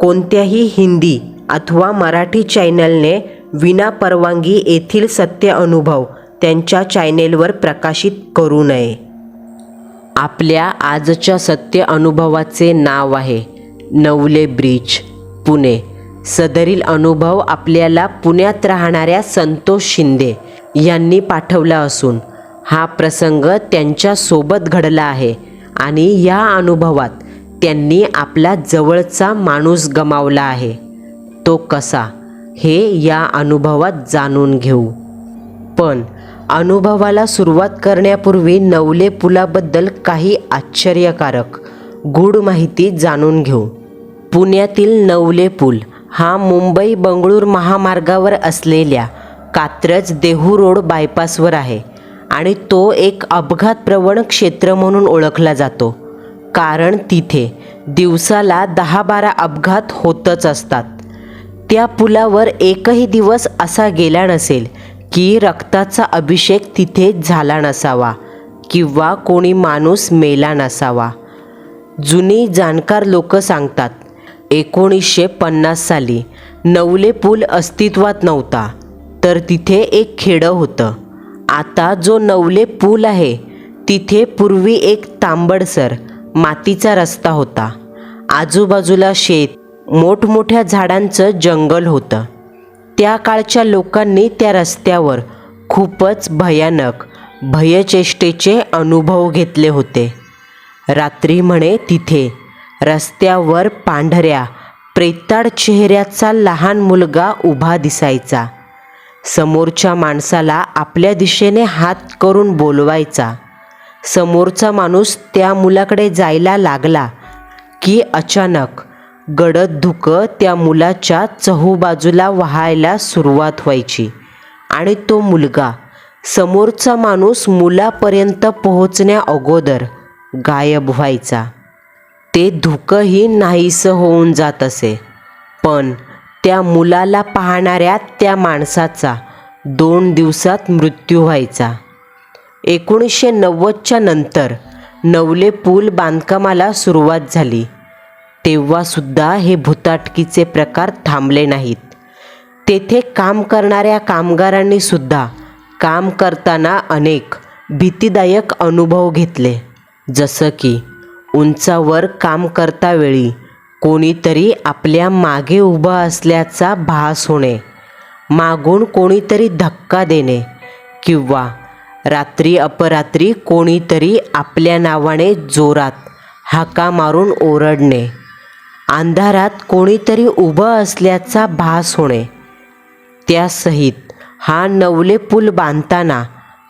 कोणत्याही हिंदी अथवा मराठी चॅनलने विना परवानगी येथील सत्य अनुभव त्यांच्या चॅनेलवर प्रकाशित करू नये. आपल्या आजच्या सत्य अनुभवाचे नाव आहे नवले ब्रिज पुणे. सदरील अनुभव आपल्याला पुण्यात राहणाऱ्या संतोष शिंदे यांनी पाठवला असून हा प्रसंग त्यांच्यासोबत घडला आहे आणि या अनुभवात त्यांनी आपला जवळचा माणूस गमावला आहे. तो कसा? हे या अनुभवात जाणून घेऊ. पण अनुभवाला सुरुवात करण्यापूर्वी नवले पुलाबद्दल काही आश्चर्यकारक गूढ माहिती जाणून घेऊ. पुण्यातील नवले पूल हा मुंबई बंगळूर महामार्गावर असलेल्या कात्रज देहू रोड बायपासवर आहे आणि तो एक अपघातप्रवण क्षेत्र म्हणून ओळखला जातो. कारण तिथे दिवसाला दहा बारा अपघात होतच असतात. त्या पुलावर एकही दिवस असा गेला नसेल की रक्ताचा अभिषेक तिथे झाला नसावा किंवा कोणी माणूस मेला नसावा. जुनी जाणकार लोक सांगतात एकोणीसशे पन्नास साली नवले पूल अस्तित्वात नव्हता तर तिथे एक खेडं होतं. आता जो नवले पूल आहे तिथे पूर्वी एक तांबडसर मातीचा रस्ता होता. आजूबाजूला शेत मोठमोठ्या झाडांचं जंगल होतं. त्या काळच्या लोकांनी त्या रस्त्यावर खूपच भयानक भयचेष्टेचे अनुभव घेतले होते. रात्री म्हणे तिथे रस्त्यावर पांढऱ्या प्रेताड चेहऱ्याचा लहान मुलगा उभा दिसायचा. समोरच्या माणसाला आपल्या दिशेने हात करून बोलवायचा. समोरचा माणूस त्या मुलाकडे जायला लागला की अचानक गडद धुकं त्या मुलाच्या चहूबाजूला व्हायला सुरुवात व्हायची. आणि तो मुलगा समोरचा माणूस मुलापर्यंत पोहोचण्या अगोदर गायब व्हायचा. ते धुकंही नाहीसं होऊन जात असे. पण त्या मुलाला पाहणाऱ्या त्या माणसाचा दोन दिवसात मृत्यू व्हायचा. एकोणीसशे नव्वदच्या नंतर नवले पूल बांधकामाला सुरुवात झाली. तेव्हासुद्धा हे भुताटकीचे प्रकार थांबले नाहीत. तेथे काम करणाऱ्या कामगारांनीसुद्धा काम करताना अनेक भीतीदायक अनुभव घेतले. जसं की उंचावर काम करतावेळी कोणीतरी आपल्या मागे उभं असल्याचा भास होणे मागून कोणीतरी धक्का देणे किंवा रात्री अपरात्री कोणीतरी आपल्या नावाने जोरात हाका मारून ओरडणे. अंधारात कोणीतरी उभं असल्याचा भास होणे. त्यासहित हा नवले पूल बांधताना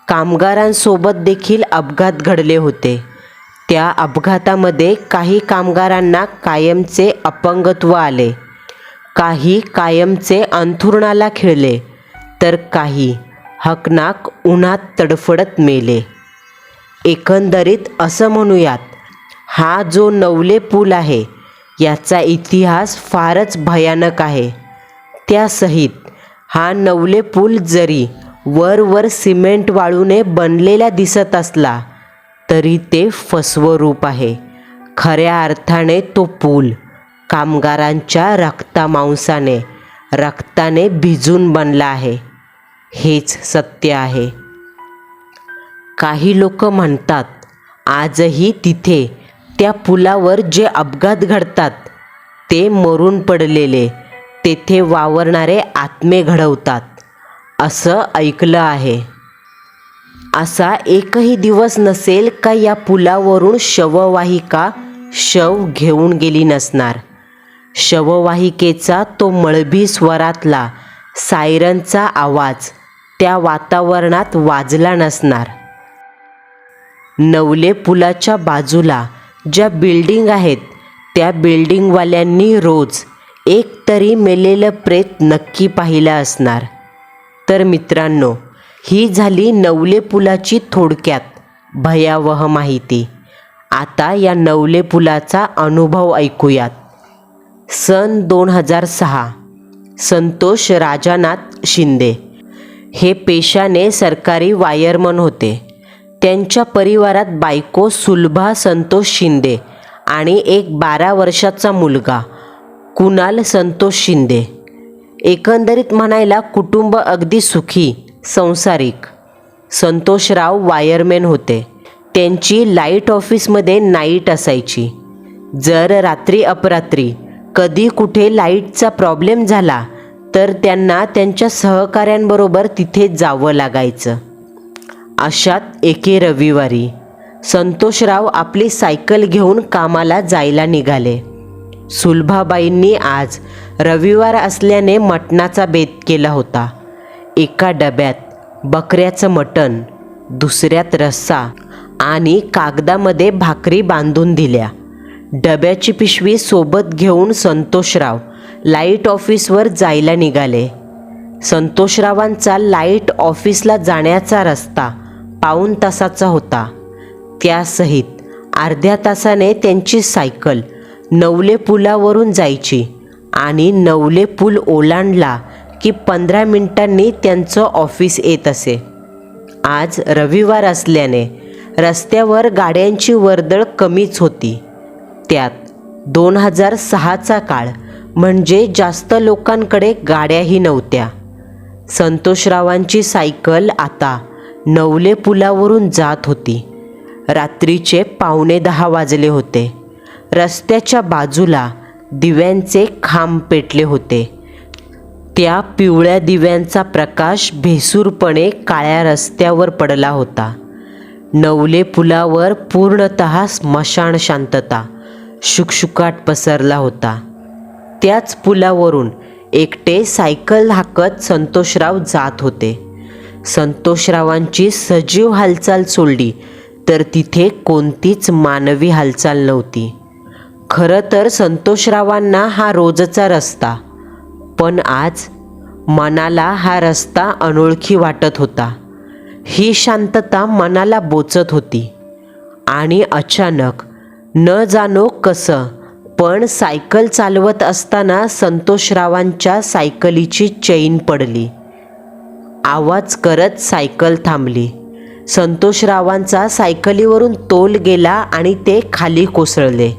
कामगारांसोबत देखील अपघात घडले होते. त्या अपघातामध्ये काही कामगारांना कायमचे अपंगत्व आले. काही कायमचे अंथुरणाला खिळले तर काही हकनाक उन्हात तडफडत मेले. एकंदरीत असं म्हणूयात हा जो नवले पूल आहे याचा इतिहास फारच भयानक आहे. त्यासहित हा नवले पूल जरी वर वर सिमेंट वाळूने बनलेला दिसत असला तरी ते फसवरूप आहे. खऱ्या अर्थाने तो पूल कामगारांच्या रक्तामांसाने रक्ताने भिजून बनला आहे. हेच सत्य आहे. काही लोक म्हणतात आजही तिथे त्या पुलावर जे अपघात घडतात ते मरून पडलेले तेथे वावरणारे आत्मे घडवतात असं ऐकलं आहे. असा एकही दिवस नसेल का या पुलावरून शववाहिका शव घेऊन गेली नसणार? शववाहिकेचा तो मळभी स्वरातला सायरनचा आवाज त्या वातावरणात वाजला नसणार. नवले पुलाच्या बाजूला ज्या बिल्डिंग आहेत त्या बिल्डिंगवाल्यांनी रोज एक तरी मेलेलं प्रेत नक्की पाहिलं असणार. तर मित्रांनो ही झाली नवले पुलाची थोडक्यात भयावह माहिती. आता या नवले पुलाचा अनुभव ऐकूयात. सन दोन हजार सहा संतोष राजानाथ शिंदे. हे पेशाने सरकारी वायरमन होते. त्यांच्या परिवारात बायको सुलभा संतोष शिंदे आणि एक बारा वर्षाचा मुलगा कुणाल संतोष शिंदे. एकंदरीत म्हणायला कुटुंब अगदी सुखी संसारिक. संतोषराव वायरमॅन होते. त्यांची लाइट ऑफिसमध्ये नाईट असायची. जर रात्री अपरात्री कधी कुठे लाईटचा प्रॉब्लेम झाला तर त्यांना त्यांच्या सहकाऱ्यांबरोबर तिथे जावं लागायचं. अशात एके रविवारी संतोषराव आपली सायकल घेऊन कामाला जायला निघाले. सुलभाबाईंनी आज रविवार असल्याने मटणाचा बेत केला होता. एका डब्यात बकऱ्याचं मटण दुसऱ्यात रस्सा आणि कागदामध्ये भाकरी बांधून दिल्या. डब्याची पिशवी सोबत घेऊन संतोषराव लाइट ऑफिसवर जायला निघाले. संतोषरावांचा लाइट ऑफिसला जाण्याचा रस्ता पाऊण तासाचा होता. त्यासहित अर्ध्या तासाने त्यांची सायकल नवले पुलावरून जायची आणि नवले पूल ओलांडला की पंधरा मिनिटांनी त्यांचं ऑफिस येत असे. आज रविवार असल्याने रस्त्यावर गाड्यांची वर्दळ कमीच होती. त्यात दोन हजार सहाचा काळ म्हणजे जास्त लोकांकडे गाड्याही नव्हत्या. संतोषरावांची सायकल आता नवले पुलावरून जात होती. रात्रीचे पावणे दहा वाजले होते. रस्त्याच्या बाजूला दिव्यांचे खांब पेटले होते. त्या पिवळ्या दिव्यांचा प्रकाश भेसूरपणे काळ्या रस्त्यावर पडला होता. नवले पुलावर पूर्णत स्मशान शांतता. शुकशुकाट पसरला होता. त्याच पुलावरून एकटे सायकल हाकत संतोषराव जात होते. संतोषरावांची सजीव हालचाल सोडली तर तिथे कोणतीच मानवी हालचाल नव्हती. खरं तर संतोषरावांना हा रोजचा रस्ता पण आज मनाला हा रस्ता अनोळखी वाटत होता. ही शांतता मनाला बोचत होती आणि अचानक न जाणो कसं पण सायकल चालवत असताना संतोषरावांच्या सायकलीची चैन पडली. आवाज करत सायकल थांबली. संतोषरावांचा सायकलीवरून तोल गेला आणि ते खाली कोसळले.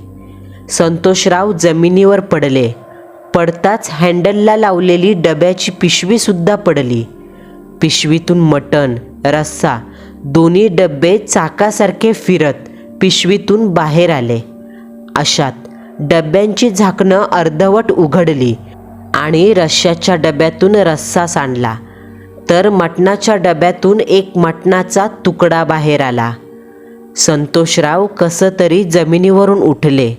संतोषराव जमिनीवर पडले. पडताच हँडलला लावलेली डब्याची पिशवीसुद्धा पडली. पिशवीतून मटण रस्सा दोन्ही डबे चाकासारखे फिरत पिशवीतून बाहेर आले. अशात डब्यांची झाकणं अर्धवट उघडली आणि रश्श्याच्या डब्यातून रस्सा सांडला तर मटणाच्या डब्यातून एक मटणाचा तुकडा बाहेर आला. संतोषराव कसं तरी जमिनीवरून उठले.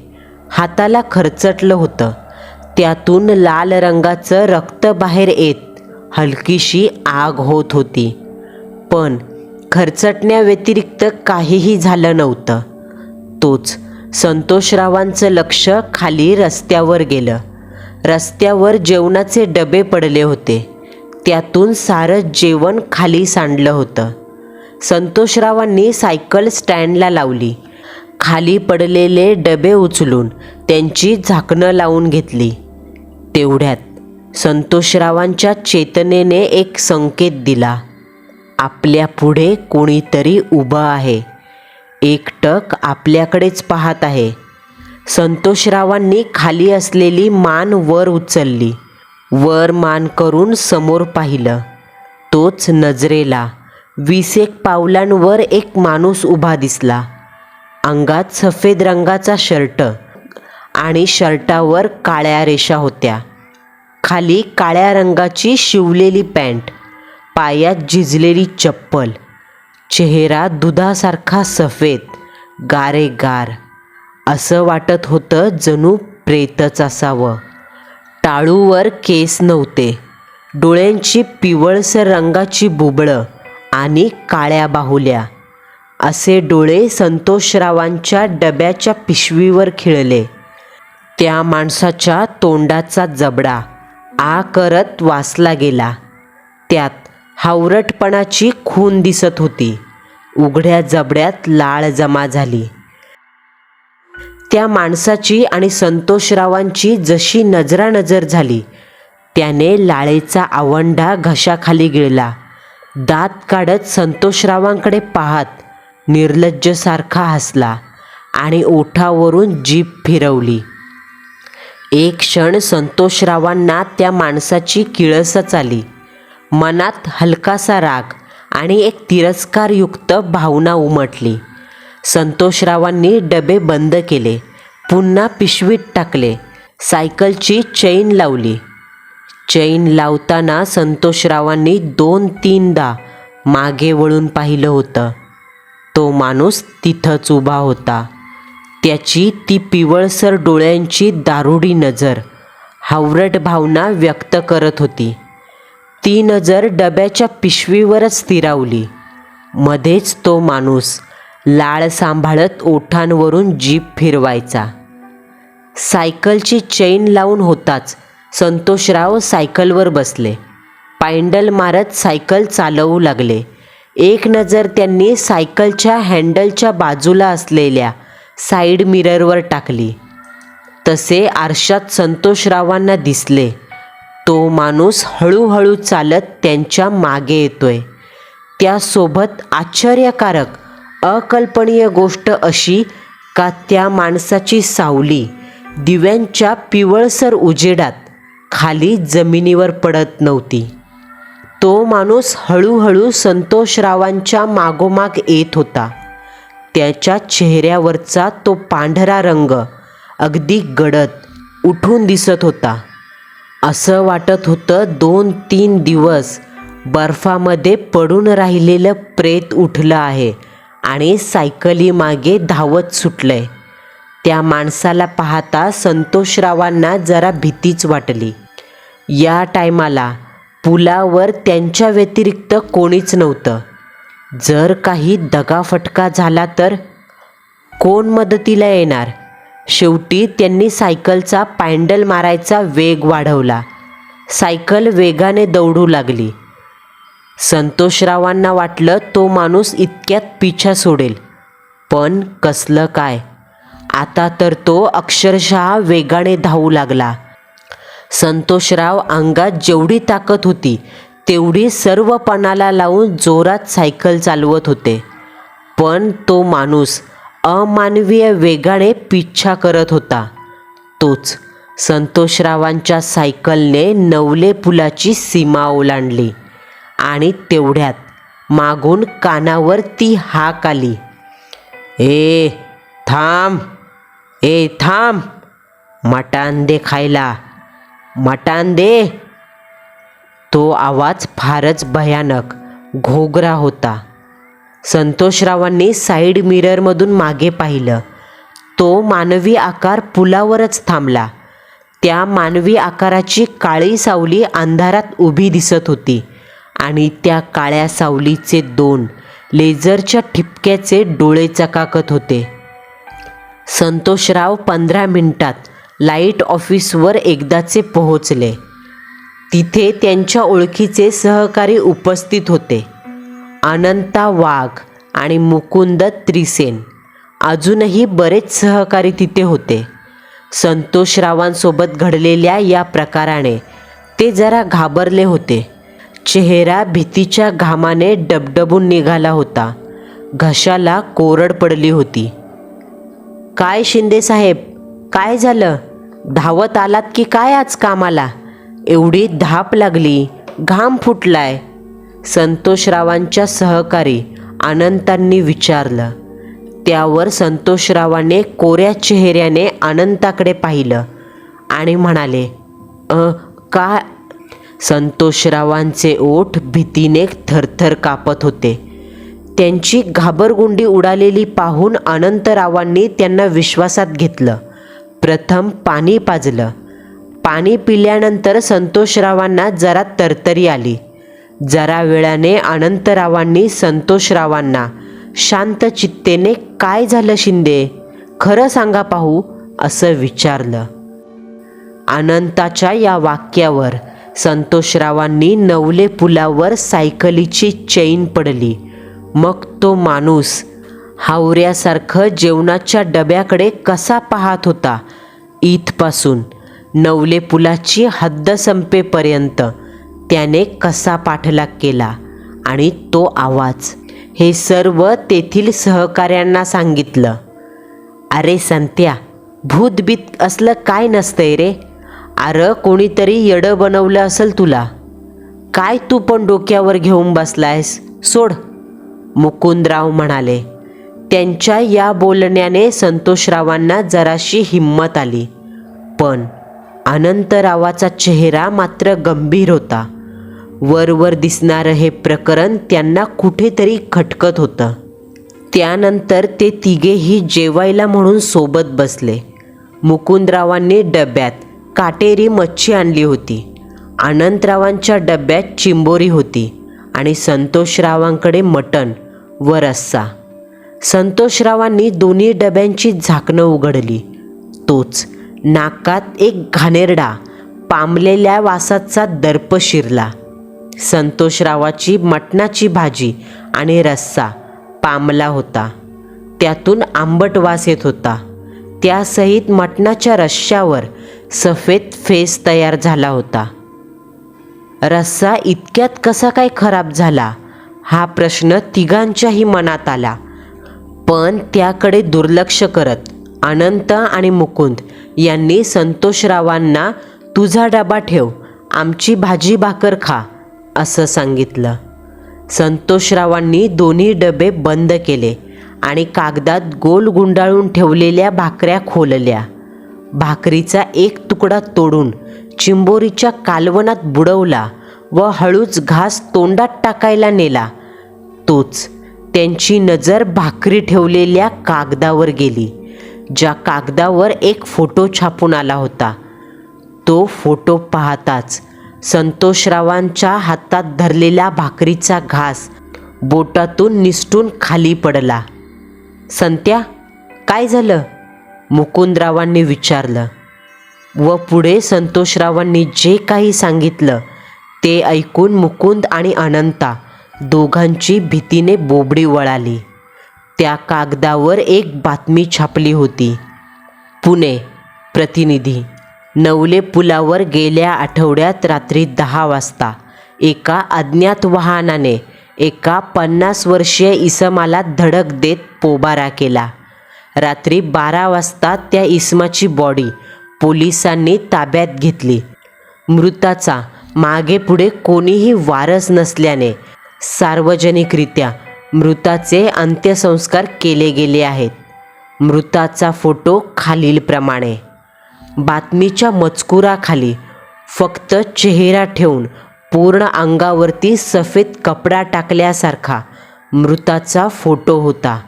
हाताला खरचटलं होतं. त्यातून लाल रंगाचं रक्त बाहेर येत हलकीशी आग होत होती. पण खरचटण्याव्यतिरिक्त काहीही झालं नव्हतं. तोच संतोषरावांचं लक्ष खाली रस्त्यावर गेलं. रस्त्यावर जेवणाचे डबे पडले होते. त्यातून सारं जेवण खाली सांडलं होतं. संतोषरावांनी सायकल स्टँडला लावली. खाली पडलेले डबे उचलून त्यांची झाकणं लावून घेतली. तेवढ्यात संतोषरावांच्या चेतनेने एक संकेत दिला. आपल्या पुढे कोणीतरी उभं आहे. एकटक आपल्याकडेच पाहत आहे. संतोषरावांनी खाली असलेली मान वर उचलली. वर मान करून समोर पाहिलं. तोच नजरेला वीस एक पावलांवर एक माणूस उभा दिसला. अंगात सफेद रंगाचा शर्ट आणि शर्टावर काळ्या रेषा होत्या. खाली काळ्या रंगाची शिवलेली पॅन्ट. पायात झिजलेली चप्पल. चेहरा दुधासारखा सफेद गारेगार. असं वाटत होतं जणू प्रेतच असावं. टाळूवर केस नव्हते. डोळ्यांची पिवळसर रंगाची बुबळं आणि काळ्या बाहुल्या. असे डोळे संतोषरावांच्या डब्याच्या पिशवीवर खिळले. त्या माणसाच्या तोंडाचा जबडा आ करत वाचला गेला. त्यात हावरटपणाची खून दिसत होती. उघड्या जबड्यात लाळ जमा झाली. त्या माणसाची आणि संतोषरावांची जशी नजरानजर झाली त्याने लाळेचा आवंढा घशाखाली गिळला. दात काढत संतोषरावांकडे पाहत निर्लज्जसारखा हसला आणि ओठावरून जीभ फिरवली. एक क्षण संतोषरावांना त्या माणसाची किळसच आली. मनात हलकासा राग आणि एक तिरस्कारयुक्त भावना उमटली. संतोषरावांनी डबे बंद केले. पुन्हा पिशवीत टाकले. सायकलची चैन लावली. चैन लावताना संतोषरावांनी दोन तीनदा मागे वळून पाहिलं होतं. तो माणूस तिथंच उभा होता. त्याची ती पिवळसर डोळ्यांची दारुडी नजर हावरट भावना व्यक्त करत होती. ती नजर डब्याच्या पिशवीवरच स्थिरावली मध्येच तो माणूस लाळ सांभाळत ओठांवरून जीप फिरवायचा. सायकलची चैन लावून होताच संतोषराव सायकलवर बसले. पायंडल मारत सायकल चालवू लागले. एक नजर त्यांनी सायकलच्या हँडलच्या बाजूला असलेल्या साईड मिररवर टाकली. तसे आरशात संतोषरावांना दिसले. तो माणूस हळूहळू चालत त्यांच्या मागे येतोय. त्यासोबत आश्चर्यकारक अकल्पनीय गोष्ट अशी का त्या माणसाची सावली दिव्यांच्या पिवळसर उजेडात खाली जमिनीवर पडत नव्हती. तो माणूस हळूहळू संतोषरावांच्या मागोमाग येत होता. त्याच्या चेहऱ्यावरचा तो पांढरा रंग अगदी गडद उठून दिसत होता. असं वाटत होतं दोन तीन दिवस बर्फामध्ये पडून राहिलेलं प्रेत उठलं आहे आणि सायकलीमागे धावत सुटलंय. त्या माणसाला पाहता संतोषरावांना जरा भीतीच वाटली. या टायमाला पुलावर त्यांच्या व्यतिरिक्त कोणीच नव्हतं. जर काही दगाफटका झाला तर कोण मदतीला येणार? शेवटी त्यांनी सायकलचा पॅन्डल मारायचा वेग वाढवला. सायकल वेगाने दौडू लागली. संतोषरावांना वाटलं तो माणूस इतक्यात पिछा सोडेल. पण कसलं काय? आता तर तो अक्षरशः वेगाने धावू लागला. संतोषराव अंगात जेवढी ताकद होती तेवढी सर्व पणाला लावून जोरात सायकल चालवत होते. पण तो माणूस अमानवीय वेगाने पिच्छा करत होता. तोच संतोषरावांच्या सायकलने नवले पुलाची सीमा ओलांडली आणि तेवढ्यात मागून कानावर ती हाक आली. ए थांब ए थांब मटान दे खायला मटान दे तो आवाज फारच भयानक घोगरा होता. संतोषरावांनी साईड मिररमधून मागे पाहिलं. तो मानवी आकार पुलावरच थांबला. त्या मानवी आकाराची काळी सावली अंधारात उभी दिसत होती आणि त्या काळ्या सावलीचे दोन लेझरच्या ठिपक्याचे डोळे चकाकत होते. संतोषराव पंधरा मिनिटात लाइट ऑफिसवर एकदाचे पोहोचले. तिथे त्यांच्या ओळखीचे सहकारी उपस्थित होते. अनंता वाघ आणि मुकुंद त्रिसेन. अजूनही बरेच सहकारी तिथे होते. संतोषरावांसोबत घडलेल्या या प्रकाराने ते जरा घाबरले होते. चेहरा भीतीच्या घामाने डबडबून निघाला होता. घशाला कोरड पडली होती. काय शिंदे साहेब? काय झालं? धावत आलात की काय आज कामाला? एवढी धाप लागली. घाम फुटलाय. संतोषरावांच्या सहकारी अनंतांनी विचारलं. त्यावर संतोषरावाने कोऱ्या चेहऱ्याने अनंताकडे पाहिलं आणि म्हणाले अ का? संतोषरावांचे ओठ भीतीने थरथर कापत होते. त्यांची घाबरगुंडी उडालेली पाहून अनंतरावांनी त्यांना विश्वासात घेतलं. प्रथम पाणी पाजलं. पाणी पिल्यानंतर संतोषरावांना जरा तरतरी आली. जरा वेळाने अनंतरावांनी संतोषरावांना. शांत चित्तेने काय झालं शिंदे? खरं सांगा पाहू असं विचारलं. अनंताच्या या वाक्यावर संतोषरावांनी नवले पुलावर सायकलीची चैन पडली. मग तो माणूस हावऱ्यासारखं जेवणाच्या डब्याकडे कसा पाहत होता? इथपासून नवले पुलाची हद्द संपेपर्यंत त्याने कसा पाठलाग केला आणि तो आवाज हे सर्व तेथील सहकाऱ्यांना सांगितलं. अरे संत्या भूतबीत असलं काय नसतंय रे? अरे कोणीतरी येडं बनवलं असेल तुला? काय तू पण डोक्यावर घेऊन बसलायस? सोड मुकुंदराव म्हणाले. त्यांच्या या बोलण्याने संतोषरावांना जराशी हिंमत आली. पण अनंतरावाचा चेहरा मात्र गंभीर होता. वरवर दिसणारं हे प्रकरण त्यांना कुठेतरी खटकत होतं. त्यानंतर ते तिघेही जेवायला म्हणून सोबत बसले. मुकुंदरावांनी डब्यात काटेरी मच्छी आणली होती. अनंतरावांच्या डब्यात चिंबोरी होती आणि संतोषरावांकडे मटण व रस्सा. संतोषरावांनी दोन्ही डब्यांची झाकणं उघडली. तोच नाकात एक घाणेरडा पामलेल्या वासाचा दर्प शिरला. संतोषरावाची मटणाची भाजी आणि रस्सा पामला होता. त्यातून आंबट वास येत होता. त्यासहित मटणाच्या रश्श्यावर सफेद फेस तयार झाला होता. रस्सा इतक्यात कसा काय खराब झाला हा प्रश्न तिघांच्याही मनात आला. पण त्याकडे दुर्लक्ष करत अनंत आणि मुकुंद यांनी संतोषरावांना तुझा डबा ठेव आमची भाजी भाकर खा असं सांगितलं. संतोषरावांनी दोन्ही डबे बंद केले आणि कागदात गोल गुंडाळून ठेवलेल्या भाकऱ्या खोलल्या. भाकरीचा एक तुकडा तोडून चिंबोरीच्या कालवनात बुडवला व हळूच घास तोंडात टाकायला नेला. तोच त्यांची नजर भाकरी ठेवलेल्या कागदावर गेली ज्या कागदावर एक फोटो छापून आला होता. तो फोटो पाहताच संतोषरावांच्या हातात धरलेला भाकरीचा घास बोटातून निसटून खाली पडला. संत्या काय झालं? मुकुंदरावांनी विचारलं. व पुढे संतोषरावांनी जे काही सांगितलं ते ऐकून मुकुंद आणि अनंता दोघांची भीतीने बोबडी वळाली. त्या कागदावर एक बातमी छापली होती. पुणे प्रतिनिधी नवले पुलावर गेल्या आठवड्यात रात्री दहा वाजता. एका अज्ञात वाहनाने एका पन्नास वर्षीय इसमाला धडक देत पोबारा केला. रात्री बारा वाजता त्या इसमाची बॉडी पोलिसांनी ताब्यात घेतली. मृताचा मागे पुढे कोणीही वारस नसल्याने सार्वजनिकरित्या मृताचे अंत्यसंस्कार केले गेले आहेत. मृताचा फोटो खालीलप्रमाणे. बातमीच्या मजकुराखाली फक्त चेहरा ठेवून पूर्ण अंगावरती सफेद कपडा टाकल्यासारखा मृताचा फोटो होता.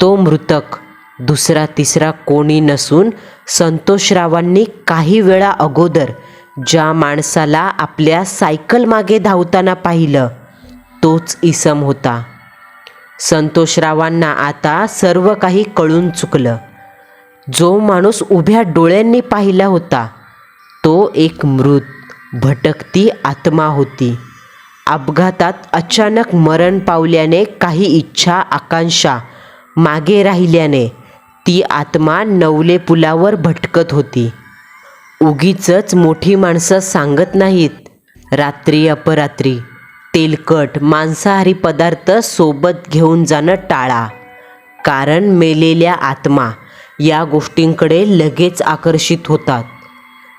तो मृतक दुसरा तिसरा कोणी नसून संतोषरावांनी काही वेळा अगोदर ज्या माणसाला आपल्या सायकल मागे धावताना पाहिलं तोच इसम होता. संतोषरावांना आता सर्व काही कळून चुकलं. जो माणूस उभ्या डोळ्यांनी पाहिला होता तो एक मृत भटकती आत्मा होती. अपघातात अचानक मरण पावल्याने काही इच्छा आकांक्षा मागे राहिल्याने ती आत्मा नवले पुलावर भटकत होती. उगीचच मोठी माणसं सांगत नाहीत रात्री अपरात्री तेलकट मांसाहारी पदार्थ सोबत घेऊन जाणं टाळा कारण मेलेल्या आत्मा या गोष्टींकडे लगेच आकर्षित होतात.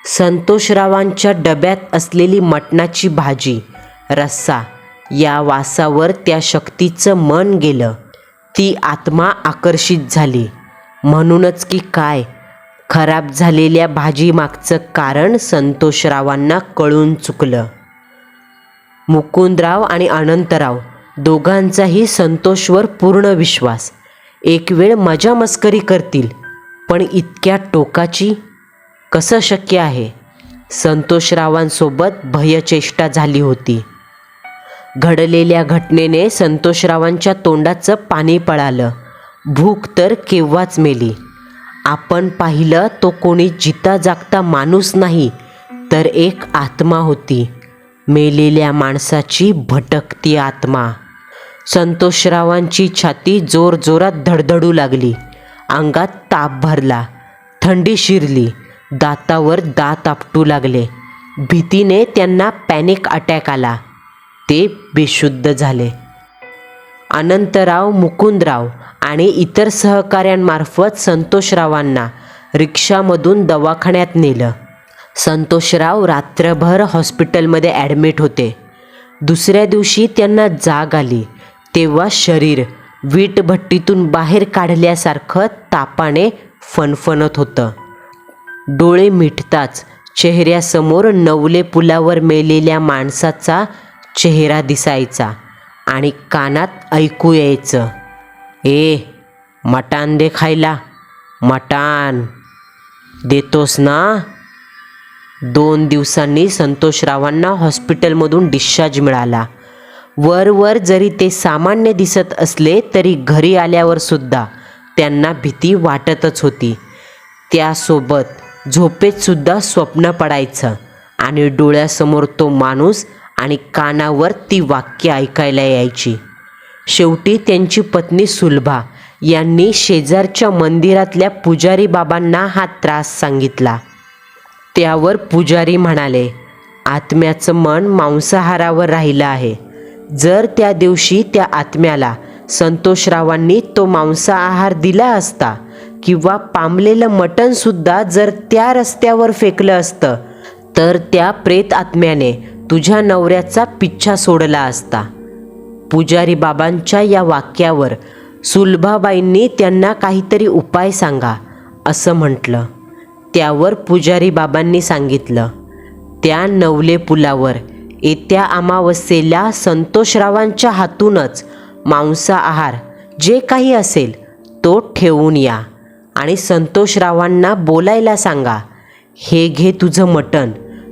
संतोषरावांच्या डब्यात असलेली मटणाची भाजी रस्सा या वासावर त्या शक्तीचं मन गेलं. ती आत्मा आकर्षित झाली. म्हणूनच की काय? खराब झालेल्या भाजीमागचं कारण संतोषरावांना कळून चुकलं. मुकुंदराव आणि अनंतराव दोघांचाही संतोषवर पूर्ण विश्वास. एक वेळ मजा मस्करी करतील पण इतक्या टोकाची कसं शक्य आहे? संतोषरावांसोबत भयचेष्टा झाली होती. घडलेल्या घटनेने संतोषरावांच्या तोंडाचं पाणी पळालं. भूक तर केव्हाच मेली. आपण पाहिलं तो कोणी जिता जागता माणूस नाही तर एक आत्मा होती. मेलेल्या माणसाची भटकती आत्मा. संतोषरावांची छाती जोरजोरात धडधडू लागली. अंगात ताप भरला. थंडी शिरली. दातावर दात आपटू लागले. भीतीने त्यांना पॅनिक अटॅक आला. ते बेशुद्ध झाले. अनंतराव मुकुंदराव आणि इतर सहकाऱ्यांमार्फत संतोषरावांना रिक्षामधून दवाखान्यात नेलं. संतोषराव रात्रभर हॉस्पिटलमध्ये ॲडमिट होते. दुसऱ्या दिवशी त्यांना जाग आली. तेव्हा शरीर वीटभट्टीतून बाहेर काढल्यासारखं तापाने फणफणत होतं. डोळे मिटताच चेहऱ्यासमोर नवले पुलावर मेलेल्या माणसाचा चेहरा दिसायचा आणि कानात ऐकू यायचं. ए मटान दे खायला मटान. देतोस ना? दोन दिवसांनी संतोषरावांना हॉस्पिटलमधून डिस्चार्ज मिळाला. वर वर जरी ते सामान्य दिसत असले तरी घरी आल्यावर सुद्धा त्यांना भीती वाटतच होती. त्यासोबत झोपेतसुद्धा स्वप्न पडायचं आणि डोळ्यासमोर तो माणूस आणि कानावर ती वाक्य ऐकायला यायची. शेवटी त्यांची पत्नी सुलभा यांनी शेजारच्या मंदिरातल्या पुजारी बाबांना हा त्रास सांगितला. त्यावर पुजारी म्हणाले आत्म्याचं मन मांसाहारावर राहिलं आहे. जर त्या दिवशी त्या आत्म्याला संतोषरावांनी तो मांसाहार दिला असता किंवा पामलेलं मटणसुद्धा जर त्या रस्त्यावर फेकलं असतं तर त्या प्रेत आत्म्याने तुझ्या नवऱ्याचा पिच्छा सोडला असता. पुजारी बाबांच्या या वाक्यावर सुलभाबाईंनी त्यांना काहीतरी उपाय सांगा असं म्हटलं. त्यावर पुजारी बाबांनी सांगितलं त्या नवले पुलावर येत्या अमावस्येला संतोषरावांच्या हातूनच मांसाहार जे काही असेल तो ठेवून या. आणि संतोषरावांना बोलायला सांगा हे घे तुझं मटण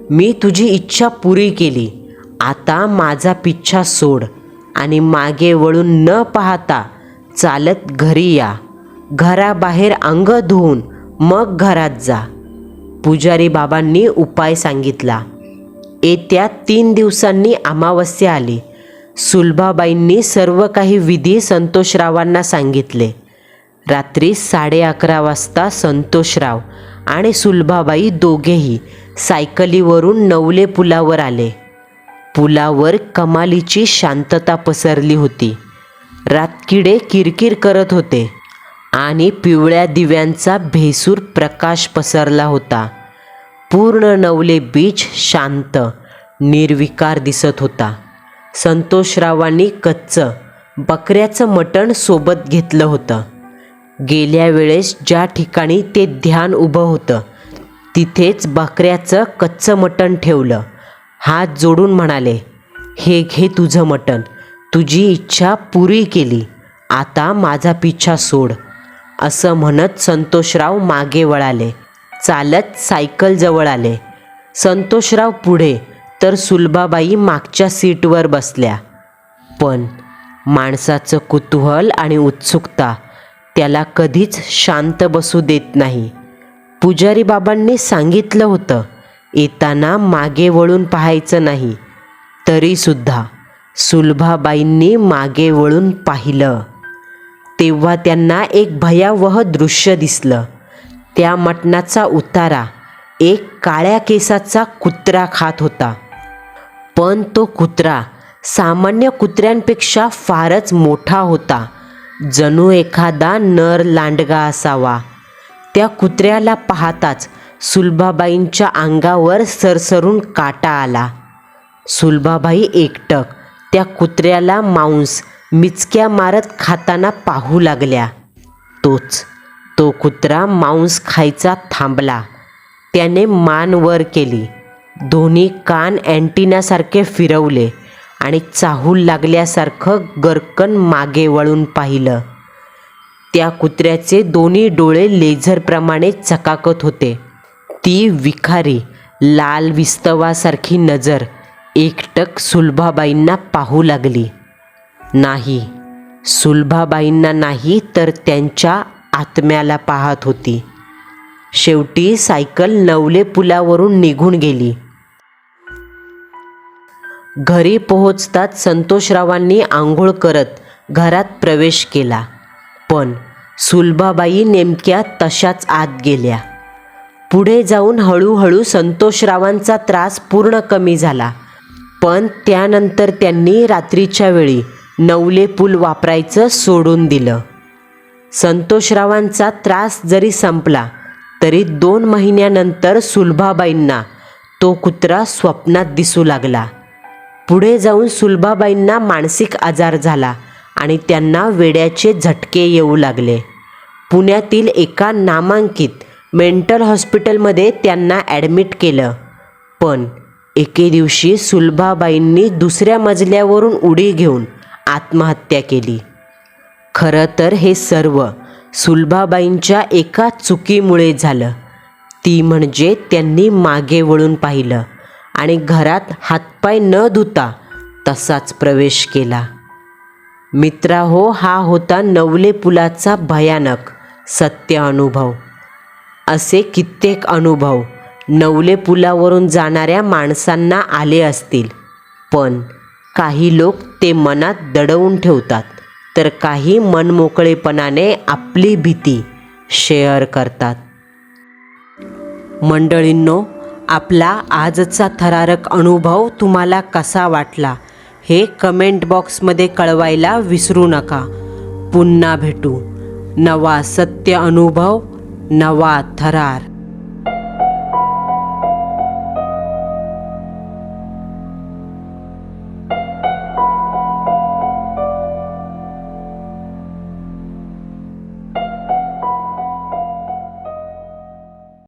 मी तुझी इच्छा पुरी केली. आता माझा पिच्छा सोड आणि मागे वळून न पाहता चालत घरी या. घराबाहेर अंग धुवून मग घरात जा. पुजारी बाबांनी उपाय सांगितला. येत्या तीन दिवसांनी अमावस्या आली. सुलभाबाईंनी सर्व काही विधी संतोषरावांना सांगितले. रात्री साडे अकरा वाजता संतोषराव आणि सुलभाबाई दोघेही सायकलीवरून नवले पुलावर आले. पुलावर कमालीची शांतता पसरली होती. रातकिडे किरकिर करत होते आणि पिवळ्या दिव्यांचा भेसूर प्रकाश पसरला होता. पूर्ण नवले बीच शांत निर्विकार दिसत होता. संतोषरावांनी कच्चं बकऱ्याचं मटण सोबत घेतलं होतं. गेल्या वेळेस ज्या ठिकाणी ते ध्यान उभं होतं तिथेच बकऱ्याचं कच्चं मटण ठेवलं. हात जोडून म्हणाले हे घे तुझं मटण. तुझी इच्छा पुरी केली. आता माझा पिच्छा सोड. असं म्हणत संतोषराव मागे वळाले. चालत सायकलजवळ आले. संतोषराव पुढे तर सुलभाबाई मागच्या सीटवर बसल्या. पण माणसाचं कुतूहल आणि उत्सुकता त्याला कधीच शांत बसू देत नाही. पुजारी बाबांनी सांगितलं होतं येताना मागे वळून पाहायचं नाही. तरीसुद्धा सुलभाबाईंनी मागे वळून पाहिलं. तेव्हा त्यांना एक भयावह दृश्य दिसलं. त्या मटणाचा उतारा एक काळ्या केसाचा कुत्रा खात होता. पण तो कुत्रा सामान्य कुत्र्यांपेक्षा फारच मोठा होता. जणू एखादा नर लांडगा असावा. त्या कुत्र्याला पाहताच सुलभाबाईंच्या अंगावर सरसरून काटा आला. सुलभाबाई एकटक त्या कुत्र्याला मांस मिचक्या मारत खाताना पाहू लागल्या. तोच तो कुत्रा मांस खायचा थांबला. त्याने मान वर केली. दोन्ही कान अँटिनासारखे फिरवले आणि चाहूल लागल्यासारखं गरकन मागे वळून पाहिलं. त्या कुत्र्याचे दोन्ही डोळे लेझरप्रमाणे चकाकत होते. ती विखारी लाल विस्तवासारखी नजर एकटक सुलभाबाईंना पाहू लागली. नाही सुलभाबाईंना नाही तर त्यांच्या आत्म्याला पाहत होती. शेवटी सायकल नवले पुलावरून निघून गेली. घरी पोहोचताच संतोषरावांनी आंघोळ करत घरात प्रवेश केला. पण सुलभाबाई नेमक्या तशाच आत गेल्या. पुढे जाऊन हळूहळू संतोषरावांचा त्रास पूर्ण कमी झाला. पण त्यानंतर त्यांनी रात्रीच्या वेळी नवले पूल वापरायचं सोडून दिलं. संतोषरावांचा त्रास जरी संपला तरी दोन महिन्यानंतर सुलभाबाईंना तो कुत्रा स्वप्नात दिसू लागला. पुढे जाऊन सुलभाबाईंना मानसिक आजार झाला आणि त्यांना वेड्याचे झटके येऊ लागले. पुण्यातील एका नामांकित मेंटल हॉस्पिटलमध्ये त्यांना ॲडमिट केलं. पण एके दिवशी सुलभाबाईंनी दुसऱ्या मजल्यावरून उडी घेऊन आत्महत्या केली. खरं तर हे सर्व सुलभाबाईंच्या एका चुकीमुळे झालं. ती म्हणजे त्यांनी मागे वळून पाहिलं आणि घरात हातपाय न धुता तसाच प्रवेश केला. मित्राहो हा होता नवले पुलाचा भयानक सत्य अनुभव. असे कित्येक अनुभव नवले पुलावरून जाणाऱ्या माणसांना आले असतील पण काही लोक ते मनात दडवून ठेवतात. तर काही मनमोकळेपणाने आपली भीती शेअर करतात. मंडळींनो आपला आजचा थरारक अनुभव तुम्हाला कसा वाटला हे कमेंट बॉक्समध्ये कळवायला विसरू नका. पुन्हा भेटू. नवा सत्य अनुभव नवा थरार.